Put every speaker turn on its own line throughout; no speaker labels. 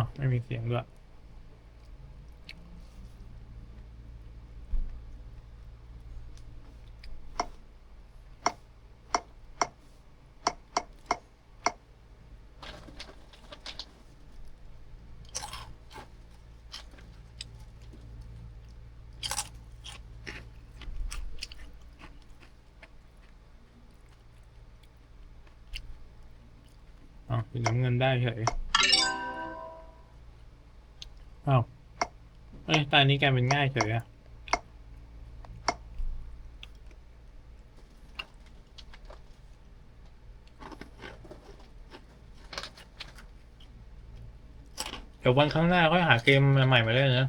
อ้าวไม่มีเสียงด้วยอ้าวสีน้ำเงินได้เฉย อ้าวเอ้ยตานี้แกเป็นง่ายเฉยอะเดี๋ยววันข้างหน้าค่อยหาเกมใหม่มาเล่นนะ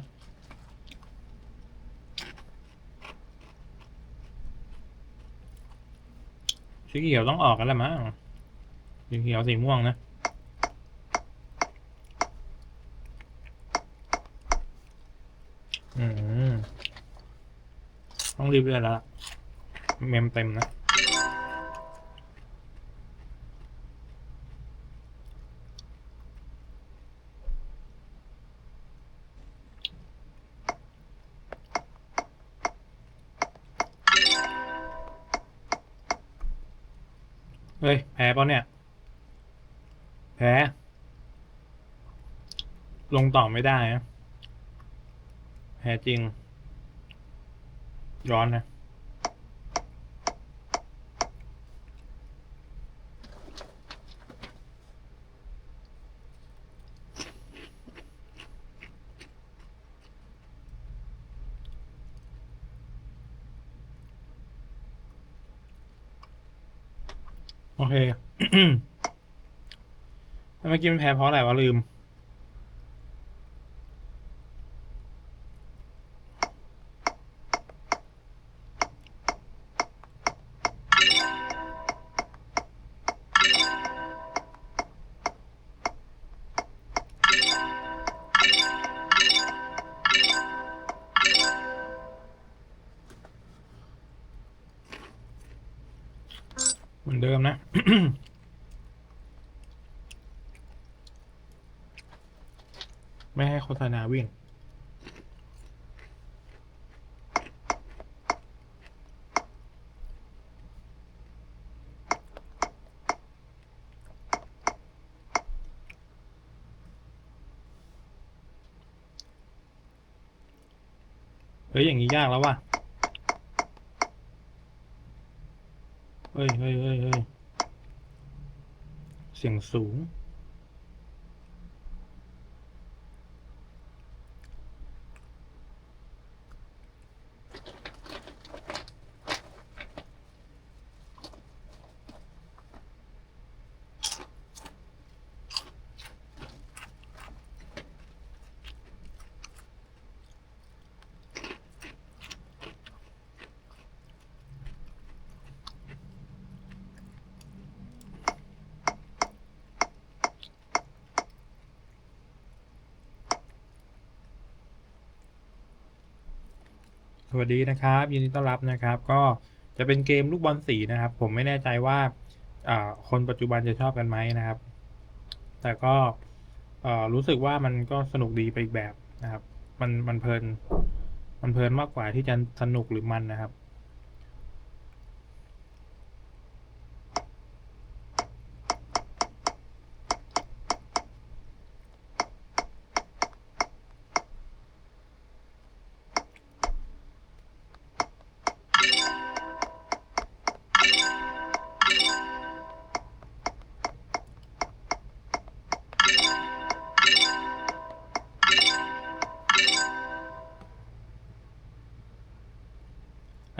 สีเขียวต้องออกกันแล้วมั้งสีเขียวสีม่วงนะ อืม ต้อง รีบเลื่อนแล้วล่ะเมมเต็มนะเฮ้ย แพ้เปล่าเนี่ย แพ้ ลงต่อไม่ได้นะแพ้จริง ร้อนนะโอเคเมื่อกี้มันแพ้เพราะอะไรวะลืม เหมือนเดิมนะ ไม่ให้โฆษณาวิ่ง เฮ้ย อย่างนี้ยากแล้วว่ะ เฮ้ยเฮ้ยเฮ้ยเฮ้ยเสียงสูง สวัสดีนะครับยินดีต้อนรับนะครับ ก็จะเป็นเกมลูกบอลสีนะครับ ผมไม่แน่ใจว่าคนปัจจุบันจะชอบกันไหมนะครับ แต่ก็รู้สึกว่ามันก็สนุกดีไปอีกแบบนะครับ มันมันเพลิน มันเพลินมากกว่าที่จะสนุกหรือมันนะครับ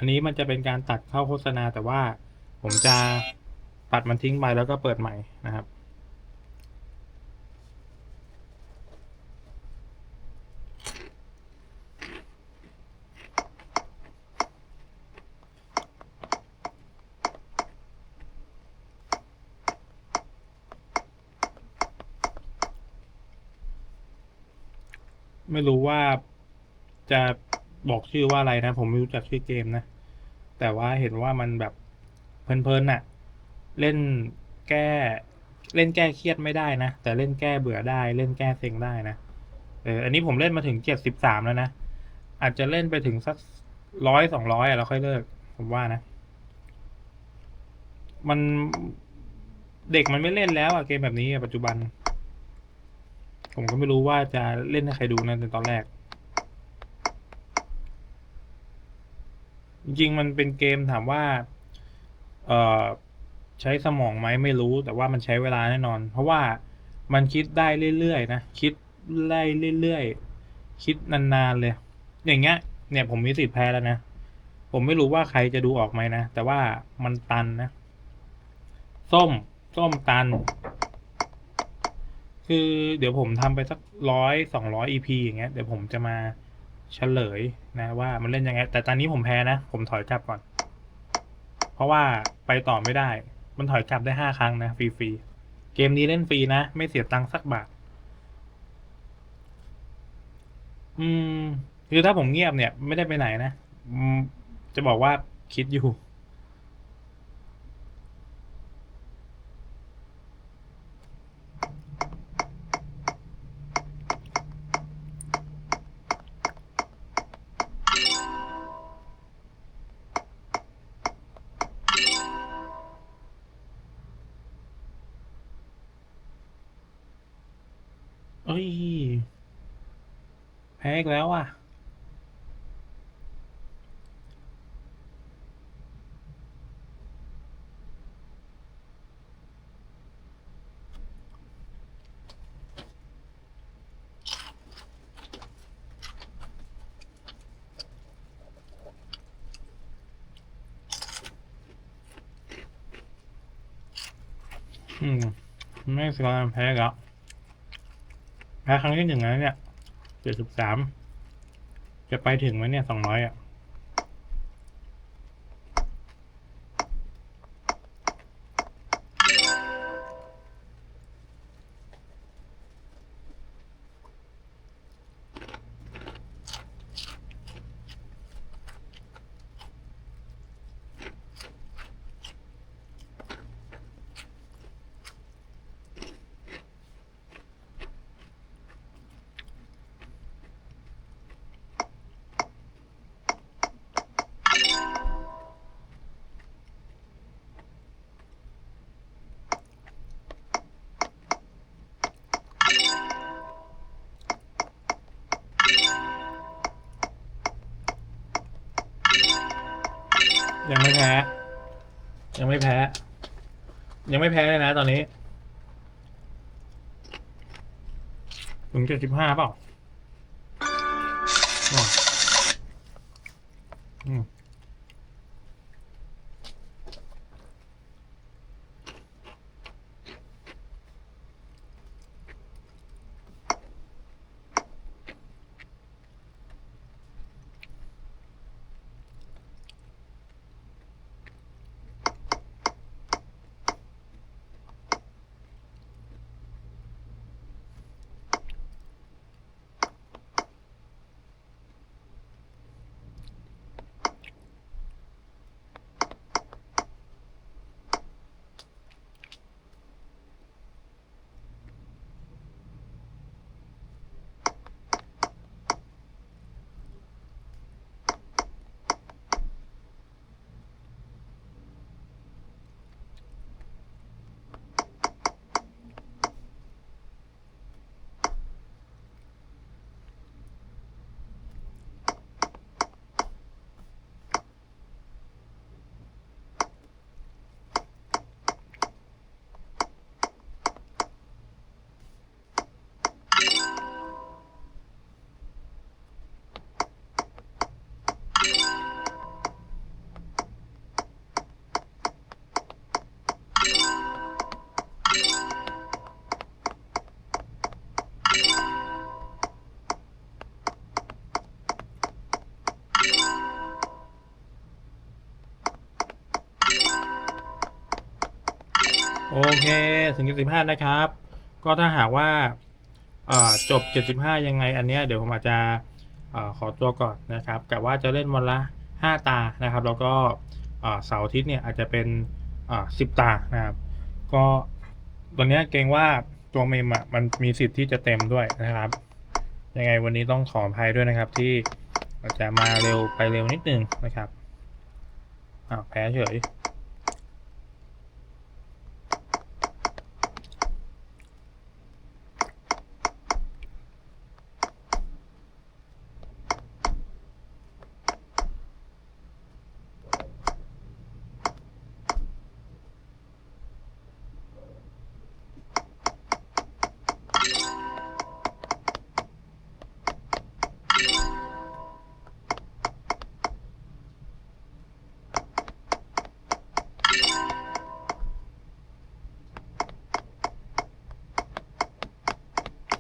อันนี้มันจะเป็นการตัดเข้าโฆษณา แต่ว่าผมจะตัดมันทิ้งไปแล้วก็เปิดใหม่นะครับ ไม่รู้ว่าจะบอกชื่อว่าอะไรนะ ผมไม่รู้จักชื่อเกมนะ แต่ว่าเห็นว่ามันแบบเพลินๆน่ะ เล่นแก้ เล่นแก้เครียดไม่ได้นะ แต่เล่นแก้เบื่อได้ เล่นแก้เซ็งได้นะ เออ อันนี้ผมเล่นมาถึงเจ็ดสิบสามแล้วนะ อาจจะเล่นไปถึงสักร้อยสองร้อยอะแล้วค่อยเลิก ผมว่านะ มันเด็กมันไม่เล่นแล้วอะเกมแบบนี้ปัจจุบัน ผมก็ไม่รู้ว่าจะเล่นให้ใครดูนะในตอนแรก จริงๆมันเป็นเกมถามว่า เอ่อ ใช้สมองไหมไม่รู้ แต่ว่ามันใช้เวลาแน่นอน เพราะว่ามันคิดได้เรื่อยๆนะ คิดไล่เรื่อยๆ คิดนานๆเลย อย่างเงี้ย เนี่ยผมมีสิทธิ์แพ้แล้วนะ ผมไม่รู้ว่าใครจะดูออกไหมนะ แต่ว่ามันตันนะ ส้ม ส้มตัน คือเดี๋ยวผมทำไปสักร้อยสองร้อย EP อย่างเงี้ย เดี๋ยวผมจะมา เฉลยนะว่ามันเล่นยังไง แต่ตอนนี้ผมแพ้นะ ผมถอยกลับก่อน เพราะว่าไปต่อไม่ได้ มันถอยกลับได้ห้าครั้งนะฟรีๆ เกมนี้เล่นฟรีนะ ไม่เสียตังค์สักบาท อืม คือถ้าผมเงียบเนี่ย ไม่ได้ไปไหนนะจะบอกว่าคิดอยู่ อ้ย แพ้อีกแล้วอะ อืม ไม่สกอร์แพ้อีกแล้ว แพ้ครั้งที่หนึ่งแล้วเนี่ยเจ็ดสิบสามจะไปถึงไหมเนี่ยสองร้อยอะ ยังไม่แพ้ ยังไม่แพ้ ยังไม่แพ้เลยนะตอนนี้ถึงเจ็ดสิบห้าเปล่าอืม โอเคถึงเจ็ดสิบห้านะครับ ก็ถ้าหากว่าจบเจ็ดสิบห้ายังไงอันเนี้ยเดี๋ยวผมอาจจะขอตัวก่อนนะครับกะว่าจะเล่นวันละห้าตานะครับ แล้วก็เสาร์อาทิตย์เนี่ยอาจจะเป็นเอ่อสิบตานะครับ ก็ตัวเนี้ยเกรงว่าตัวเมมอะมันมีสิทธิ์ที่จะเต็มด้วยนะครับ ยังไงวันนี้ต้องขออภัยด้วยนะครับที่อาจจะมาเร็วไปเร็วนิดนึงนะครับอ้าวแพ้เฉย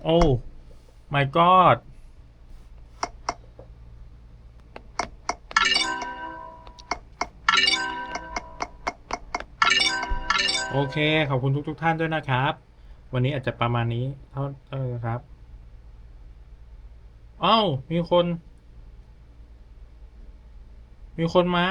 โอ้ my god โอเค ขอบคุณทุกทุกๆท่านด้วยนะครับ วันนี้อาจจะประมาณนี้ เท่าเออครับเอ้ามีคน มีคนมา